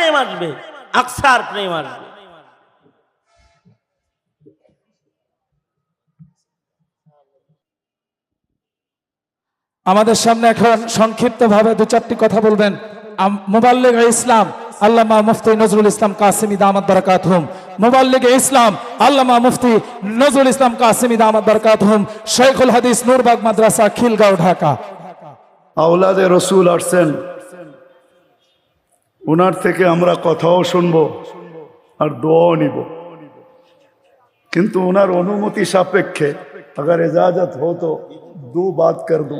প্রেম আসবে আকসার প্রেম আসবে। আমাদের সামনে এখন সংক্ষিপ্ত ভাবে দু চারটি কথা বলবেন। মুবাল্লিগ ইসলাম আল্লামা মুফতি নজরুল ইসলাম কাসিমি দামাত বরকাত হুম মুবাল্লিগ ইসলাম আল্লামা মুফতি নজরুল ইসলাম কাসিমি দামাত বরকাত হুম শেখুল হাদিস নূরবাগ মাদ্রাসা খিলগাঁও ঢাকা। আওলাদে রসুল আসছেন। ওনার থেকে আমরা কথাও শুনব আর দোয়াও নিব কিন্তু ওনার অনুমতি সাপেক্ষে अगर এজাজত হতো দু বাদ কর দু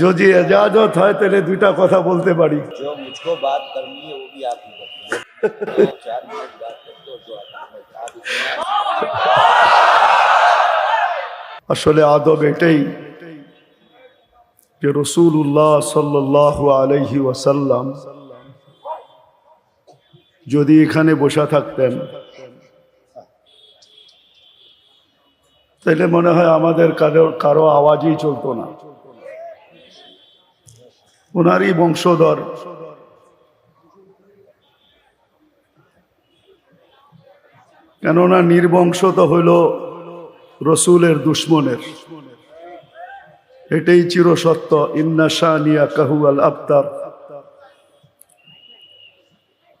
যদি এজাজত হয় তাহলে দুইটা কথা বলতে পারি जो मुझको बात करनी है वो भी आप ही करते चार मिनट बात करते हो जो आता है आप इसमें আসলে আদব এটাই যে রসুল্লাহ সাল্লাহ আলহি ওয়াসাল্লাম যদি এখানে বসা থাকতেন। তাহলে মনে হয় আমাদের কারও কারও আওয়াজই চলতো না। ওনারই বংশধর। কেননা নির্বংশ তো হইল রসুলের দুশ্মনের। এটাই চিরসত্য। কাহু আল আবতার।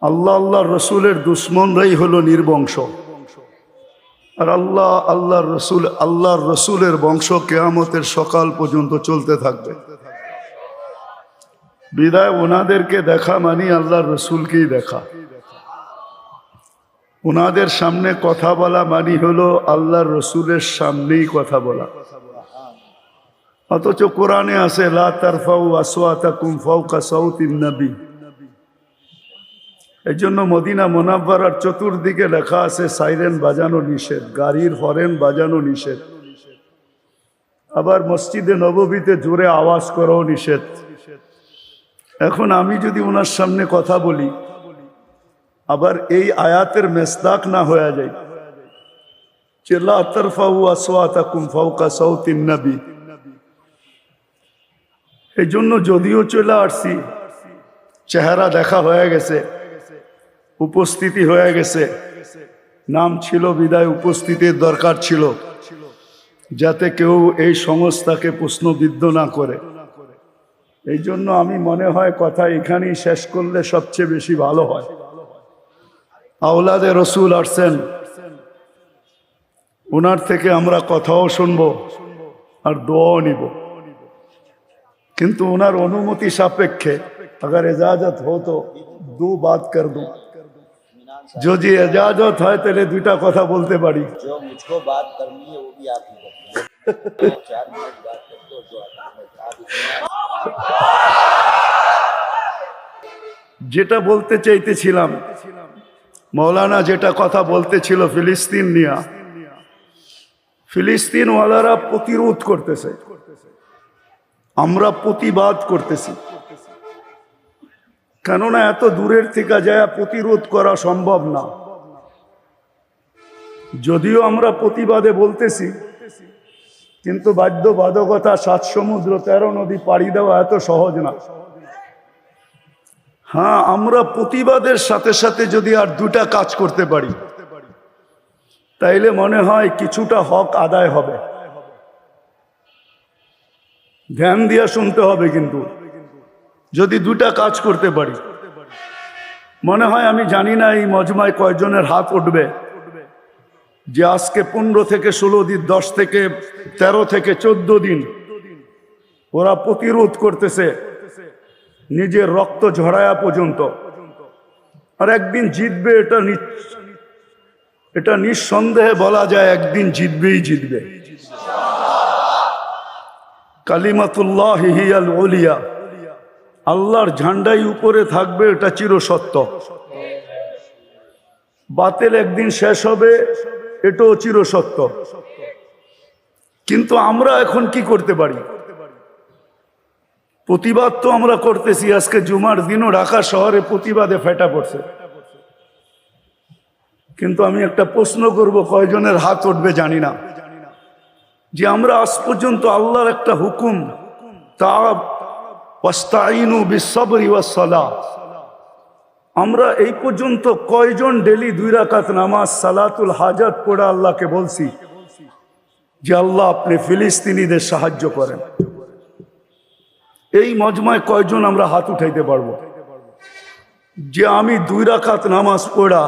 আল্লাহ আল্লাহ রসুলের দুশ্মনরাই হলো নির্বংশ। আর আল্লাহ আল্লাহর রসুল, আল্লাহর রসুলের বংশ কেয়ামতের সকাল পর্যন্ত চলতে থাকবে। বিদায় ওনাদেরকে দেখা মানি আল্লাহর রসুলকেই দেখা। ওনাদের সামনে কথা বলা মানি হলো আল্লাহর রসুলের সামনেই কথা বলা। অথচ কোরআনে আছে, লা তারফাউ আসওয়াতাকুম ফাওকা সাউতিন নবী। এই জন্য মদিনা মোনাব্বারার চতুর্দিকে লেখা আছে, সাইরেন বাজানো নিষেধ, গাড়ির হরেন বাজানো নিষেধ। আবার মসজিদে নববীতে জোরে আওয়াজ করাও নিষেধ। এখন আমি যদি ওনার সামনে কথা বলি, আবার এই আয়াতের মেসদাক না হয়ে যায়। চেলা তরফাউ সাউতিন নবী। এই জন্য যদিও চলে আসছি, চেহারা দেখা হয়ে গেছে। উপস্থিতি হয়ে গেছে নাম ছিল বিদায় উপস্থিতির দরকার ছিল যাতে কেউ এই সংস্থাকে প্রশ্নবিদ্ধ না করে এই জন্য আমি মনে হয় কথা এখানেই শেষ করলে সবচেয়ে বেশি ভালো হয় আওলাদে রসুল আসছেন ওনার থেকে আমরা কথাও শুনবো আর দোয়াও নিব কিন্তু ওনার অনুমতি সাপেক্ষে अगर এজাজত হতো দু বাদ কর দু আচ্ছা। যদি এজাজত হয় তাহলে দুইটা কথা বলতে পারি। যেটা বলতে চাইতেছিলাম মৌলানা যেটা কথা বলতেছিল ফিলিস্তিন নিয়া ফিলিস্তিনওয়ালারা প্রতিরোধ করতেছে। আমরা প্রতিবাদ করতেছি। কেননা এত দূরের থেকে যায় প্রতিরোধ করা সম্ভব না। যদিও আমরা প্রতিবাদে বলতেছি, কিন্তু বাধ্যবাধকতা সাত সমুদ্র তেরো নদী পাড়ি দেওয়া এত সহজ না। হ্যাঁ আমরা প্রতিবাদের সাথে সাথে যদি আর দুটা কাজ করতে পারি, তাইলে মনে হয় কিছুটা হক আদায় হবে। ধ্যান দিয়া শুনতে হবে কিন্তু। যদি দুটা কাজ করতে পারি। মনে হয় আমি জানি না এই মজমায় কয়জনের হাত উঠবে। যে আজকে পনেরো থেকে ষোলো দিন, দশ থেকে তেরো থেকে চোদ্দ দিন ওরা প্রতিরোধ করতেছে নিজের রক্ত ঝরায়া পর্যন্ত। আর একদিন জিতবে এটা এটা নিঃসন্দেহে বলা যায় একদিন জিতবেই জিতবে। কালিমাতুল্লাহ হিয়াল ওলিয়া আল্লাহর ঝান্ডাই উপরে থাকবে, এটা চিরসত্য। বাতেল একদিন শেষ হবে, এটাও চিরসত্য। কিন্তু আমরা এখন কি করতে পারি? প্রতিবাদ তো আমরা করতেছি, আজকে জুমার দিনও ঢাকা শহরে প্রতিবাদে ফেটা পড়ছে। কিন্তু আমি একটা প্রশ্ন করব, কয়জনের হাত উঠবে জানি না। যে আমরা আজ পর্যন্ত আল্লাহর একটা হুকুম, তা আমরা এই পর্যন্ত কয়জন ডেলি দুই রাকাত নামাজ সালাতুল হাজাত পড়ে আল্লাহকে বলছি যে আল্লাহ আপনি ফিলিস্তিনিদের সাহায্য করেন। এই মজমায় কয়জন আমরা হাত উঠাইতে পারব? যে আমি দুই রাখাত নামাজ পড়া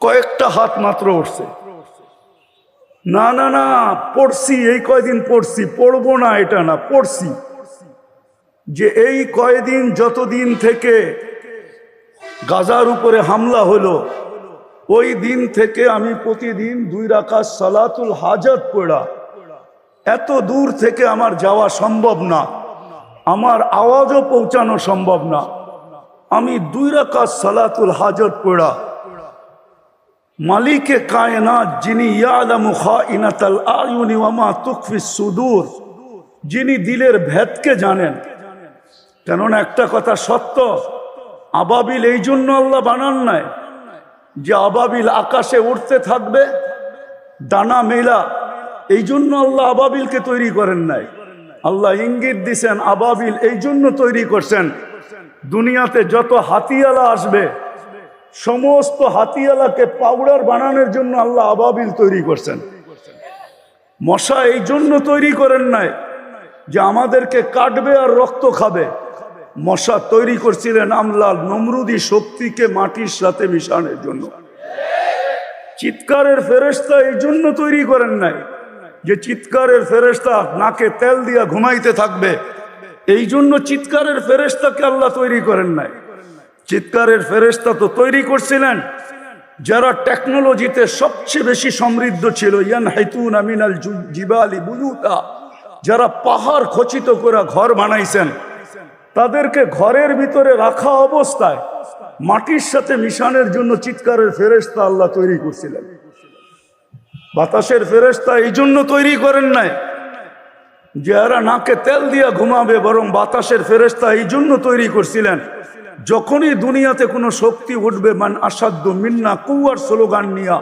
কয়েকটা হাত মাত্র উঠছে। না না না, পড়ছি, এই কয়দিন পড়ছি, পড়ব না এটা না, পড়ছি। যে এই কয়দিন যতদিন থেকে গাজার উপরে হামলা হলো, ওই দিন থেকে আমি প্রতিদিন দুই রাখা সালাতুল হাজত পড়া। এত দূর থেকে আমার যাওয়া সম্ভব না। আমার আওয়াজও পৌঁছানো সম্ভব না। আমি দুই রাখা সালাতুল হাজত পড়া। মালিকে কায়নাত যিনি ইয়ালামু খাইনাতাল আয়ুনি ওয়া মা তুখফি সুদূর, যিনি দিলের ভেদকে জানেন। কেননা একটা কথা সত্য, আবাবিল এই জন্য আল্লাহ বানান নাই যে আবাবিল আকাশে উঠতে থাকবে, ডানা মেলা, এই জন্য আল্লাহ আবাবিলকে তৈরি করেন নাই। আল্লাহ ইঙ্গিত দিছেন, আবাবিল এই জন্য তৈরি করছেন, দুনিয়াতে যত হাতিয়ালা আসবে, সমস্ত হাতিয়ালাকে পাউডার বানানোর জন্য আল্লাহ আবাবিল তৈরি করছেন। মশা এই জন্য তৈরি করেন নাই যে আমাদেরকে কাটবে আর রক্ত খাবে। মশা তৈরি করছিলেন আমলাল নমরুদি শক্তিকে মাটির সাথে মিশানোর জন্য। চিৎকারের ফেরেস্তা এই জন্য তৈরি করেন নাই যে চিৎকারের ফেরেস্তা নাকে তেল দিয়া ঘুমাইতে থাকবে। এই জন্য চিৎকারের ফেরেস্তাকে আল্লাহ তৈরি করেন নাই। চিৎকারের ফেরেস্তা তো তৈরি করছিলেন। যারা টেকনোলজিতে সবচেয়ে বেশি সমৃদ্ধ ছিল ইয়ান হাইতুন আমিনাল জিবালি বুলুতা যারা পাহাড় খচিত করে ঘর বানাইছেন তাদেরকে ঘরের ভিতরে রাখা অবস্থায় মাটির সাথে মিশানোর জন্য চিৎকারের ফেরেস্তা আল্লাহ তৈরি করছিলেন। বাতাসের ফেরেস্তা এই জন্য তৈরি করেন নাই যে এরা নাকে তেল দিয়া ঘুমাবে, বরং বাতাসের ফেরেস্তা এই জন্য তৈরি করছিলেন, যখনই দুনিয়াতে কোনো শক্তি উঠবে, মান আসাধ্য মিন্না কুয়ার স্লোগান নিয়া,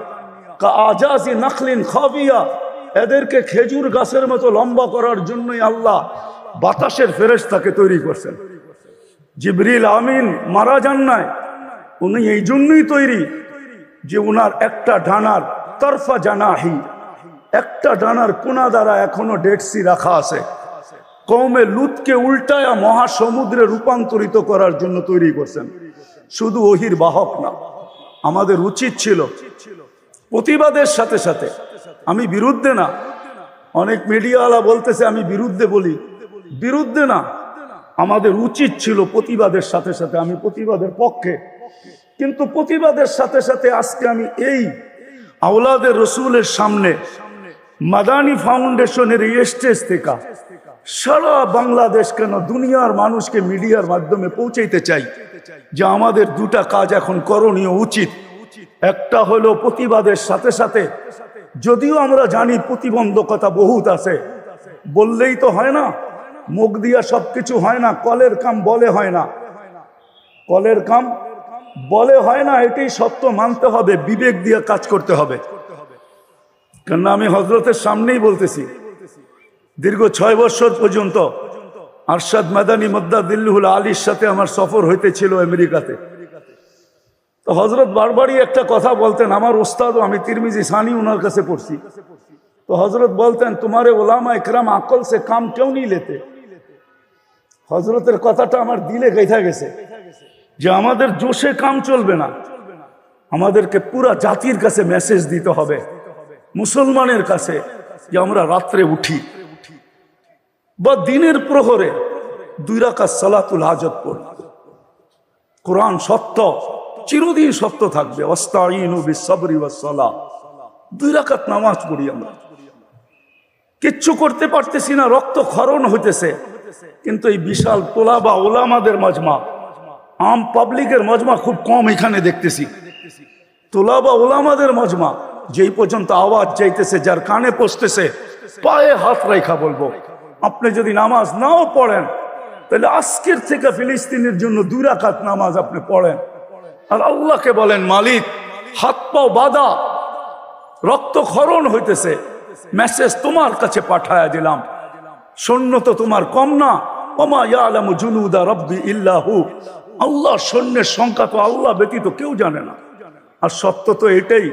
কা আজাজি নাখলিন খাবিয়া, এদেরকে খেজুর গাছের মতো লম্বা করার জন্যই আল্লাহ বাতাসের ফেরেস্তাকে তৈরি করছেন। জিবরিল আমিন মারা যান নাই। উনি এই জন্যই তৈরি যে উনার একটা ডানার তরফা জানাহি। একটা ডানার কোনা দ্বারা এখনও ডেটসি রাখা আছে। কৌমে লুতকে উল্টায়া মহাসমুদ্রে রূপান্তরিত করার জন্য তৈরি করছেন। শুধু ওহির বাহক না, আমাদের উচিত ছিল প্রতিবাদের সাথে সাথে। আমি বিরুদ্ধে না, অনেক মিডিয়াওয়ালা বলতেছে আমি বিরুদ্ধে বলি। বিরুদ্ধে না। আমাদের উচিত ছিল প্রতিবাদের সাথে সাথে, আমি প্রতিবাদের পক্ষে। কিন্তু প্রতিবাদের সাথে সাথে আজকে আমি এই আওলাদের রসুলের সামনে, মাদানী ফাউন্ডেশনের স্টেজ থেকে সারা বাংলাদেশ কেন দুনিয়ার মানুষকে মিডিয়ার মাধ্যমে পৌঁছাইতে চাই যে আমাদের দুটা কাজ এখন করণীয় উচিত। একটা হলো প্রতিবাদের সাথে সাথে, যদিও আমরা জানি প্রতিবন্ধকতা বহুত আছে, বললেই তো হয় না। মুখ দিয়া সবকিছু হয় না, কলের কাম বলে হয় না। কলের কাম বলে হয় না, এটাই সত্য, মানতে হবে, বিবেক দিয়ে কাজ করতে হবে। কেননা আমি হজরতের সামনেই বলতেছি, দীর্ঘ ছয় বছর পর্যন্ত আরশাদ মাদানী মদ্দা দিল্লুহুল আলীর সাথে আমার সফর হইতেছিল আমেরিকাতে। তো হজরত বারবারই একটা কথা বলতেন, আমার ওস্তাদও আমি তিরমিজি সানি ওনার কাছে পড়ছি। তো হজরত বলতেন, তোমারে ওলামা একরাম আকল সে কাম কেউ নিয়ে লেতে। হজরতের কথাটা আমার দিলে গেথা গেছে যে আমাদের জোশে কাম চলবে না। আমাদেরকে পুরা জাতির কাছে মেসেজ দিতে হবে, মুসলমানের কাছে যে আমরা রাত্রে উঠি বা দিনের প্রহরে দুই রাকাত সালাতুল হাজত পড়ি। কোরআন সত্য, চিরদিন সত্য থাকবে। দুই রাকাত নামাজ পড়ি আমরা। কিচ্ছু করতে পারতেছি না, রক্ত ক্ষরণ হইতেছে। কিন্তু এই বিশাল তোলা বা ওলামাদের মজমা, আম পাবলিকের মজমা খুব কম এখানে দেখতেছি। তোলা বা ওলামাদের মজমা, যেই পর্যন্ত আওয়াজ চাইতেছে যার কানে পৌঁছতেছে, পায়ে হাত রেখা বলব। আপনি যদি নামাজ নাও পড়েন, তাহলে আজকের থেকে ফিলিস্তিনের জন্য দুই রাকাত নামাজ আপনি পড়েন। আর আল্লাহকে বলেন, মালিক, হাত পাও বাদা রক্ত ক্ষরণ হইতেছে মেসেজ তোমার কাছে পাঠায়া দিলাম। সৈন্য তো তোমার কম না। ওমা ইয়ালামু জুনুদা রব্বি ইল্লাহু। আল্লাহ সৈন্যের সংখ্যা তো আল্লাহ ব্যতীত কেউ জানে না। আর সত্য তো এটাই,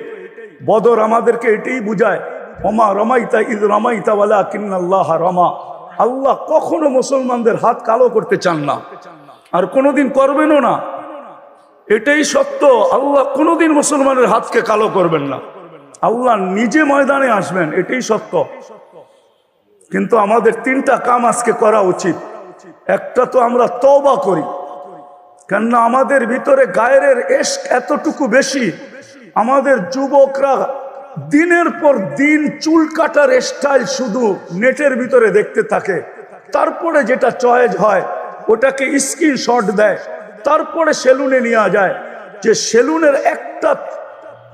বদর আমাদেরকে এটাই বুঝায়, ওমা রমাইতা ঈদ রমাইতা ওয়ালা কিন্নাল্লাহ রমা। আল্লাহ কখনো মুসলমানদের হাত কালো করতে চান না। আর কোনোদিন করবেনও না। এটাই সত্য, আল্লাহ কোনোদিন মুসলমানের হাতকে কালো করবেন না। আল্লাহ নিজে ময়দানে আসবেন, এটাই সত্য। কিন্তু আমাদের তিনটা কাম আজকে করা উচিত। একটা তো আমরা তবা করি। কেননা আমাদের ভিতরে গায়ের এস এতটুকু বেশি, আমাদের যুবকরা দিনের পর দিন চুল কাটার স্টাইল শুধু নেটের ভিতরে দেখতে থাকে। তারপরে যেটা চয়েজ হয়, ওটাকে স্ক্রিন শট দেয়। তারপরে সেলুনে নেওয়া যায়। যে সেলুনের একটা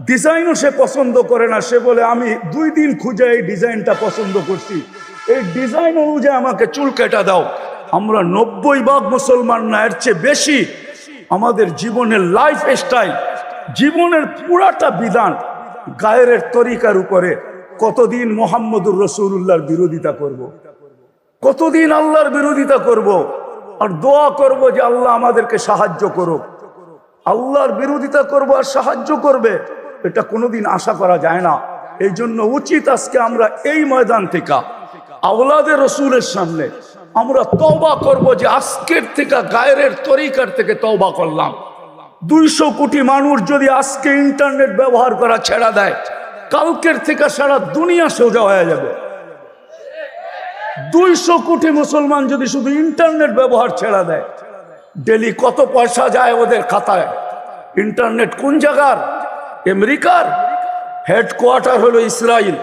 ডিজাইনও সে পছন্দ করে না, সে বলে, আমি দুই দিন খুঁজে এই ডিজাইনটা পছন্দ করছি। এই ডিজাইন অনুযায়ী আমাকে চুল কেটে দাও আমরা নব্বই ভাগ মুসলমান না এর চেয়ে বেশি আমাদের জীবনের লাইফ স্টাইল জীবনের পুরাটা বিধান গায়ের তরিকার উপরে কতদিন মোহাম্মদুর রসুল্লাহর বিরোধিতা করব। কতদিন আল্লাহর বিরোধিতা করব। আর দোয়া করব যে আল্লাহ আমাদেরকে সাহায্য করুক আল্লাহর বিরোধিতা করব আর সাহায্য করবে, এটা কোনোদিন আশা করা যায় না এই জন্য উচিত আজকে আমরা এই ময়দান থেকে আওলাদের রসুলের সামনে আমরা তওবা করব যে আজকের থেকে গায়ের তরিকার থেকে তওবা করলাম। দুইশো কোটি মানুষ যদি আজকে ইন্টারনেট ব্যবহার করা ছেড়া দেয়, কালকের থেকে সারা দুনিয়া সোজা হয়ে যাবে। দুইশো কোটি মুসলমান যদি শুধু ইন্টারনেট ব্যবহার ছেড়া দেয়, ডেলি কত পয়সা যায় ওদের খাতায়? ইন্টারনেট কোন জায়গার? আমেরিকার? হেডকোয়ার্টার হলো ইসরায়েল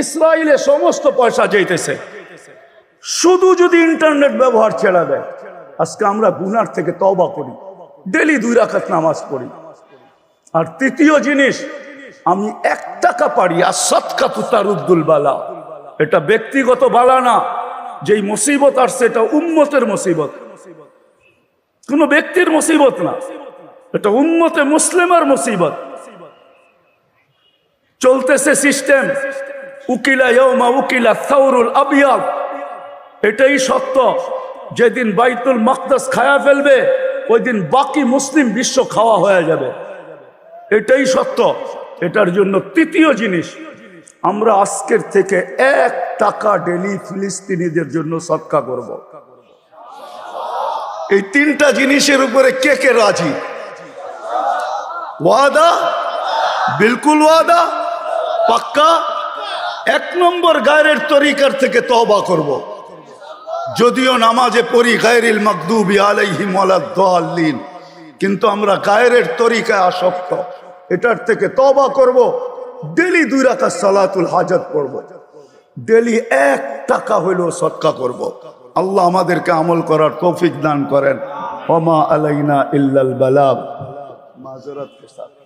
ইসরায়েলে সমস্ত পয়সা যাইতেছে। শুধু যদি ইন্টারনেট ব্যবহার ছেড়া দেয়, আজকে আমরা গুনার থেকে তবা করি ডেলি দুই রাখাত নামাজ পড়ি। আর তৃতীয় জিনিস, আমি এক টাকা পারি, আর সৎকা তুতারুদ্দুল বালা। এটা ব্যক্তিগত বালা না, যেই মুসিবত আসছে এটা উম্মতের মুসিবত। কোন ব্যক্তির মুসিবত না, এটা উম্মতে মুসলিমের মুসিবত। চলতেছে সিস্টেম উকিলা ইয়মা উকিলা সাউরুল আবিয়াদ এটাই সত্য। যেদিন বাইতুল মাকদাস খায়া ফেলবে ওই দিন বাকি মুসলিম বিশ্ব খাওয়া হয়ে যাবে। এটাই সত্য। এটার জন্য তৃতীয় জিনিস, আমরা আজকের থেকে এক টাকা ডেলি ফিলিস্তিনিদের জন্য সৎকা করব। এই তিনটা জিনিসের উপরে কে কে রাজি? ওয়াদা? বিলকুল ওয়াদা? পাক্কা? এক নম্বর গায়ের তরিকার থেকে তওবা করব। যদিও নামাজে পড়ি গায়রিল মকদুবি আলাইহিম ওয়ালাদ্দাল্লিন কিন্তু আমরা গায়ের তরিকায় আসক্ত। এটার থেকে তবা করব। ডেলি দুই রাকাত সালাতুল হাজত পড়ব। ডেলি এক টাকা হইলেও সৎকা করব। আল্লাহ আমাদেরকে আমল করার তৌফিক দান করেন। ওমা আলাইনা ইল্লাল বালাব সাথ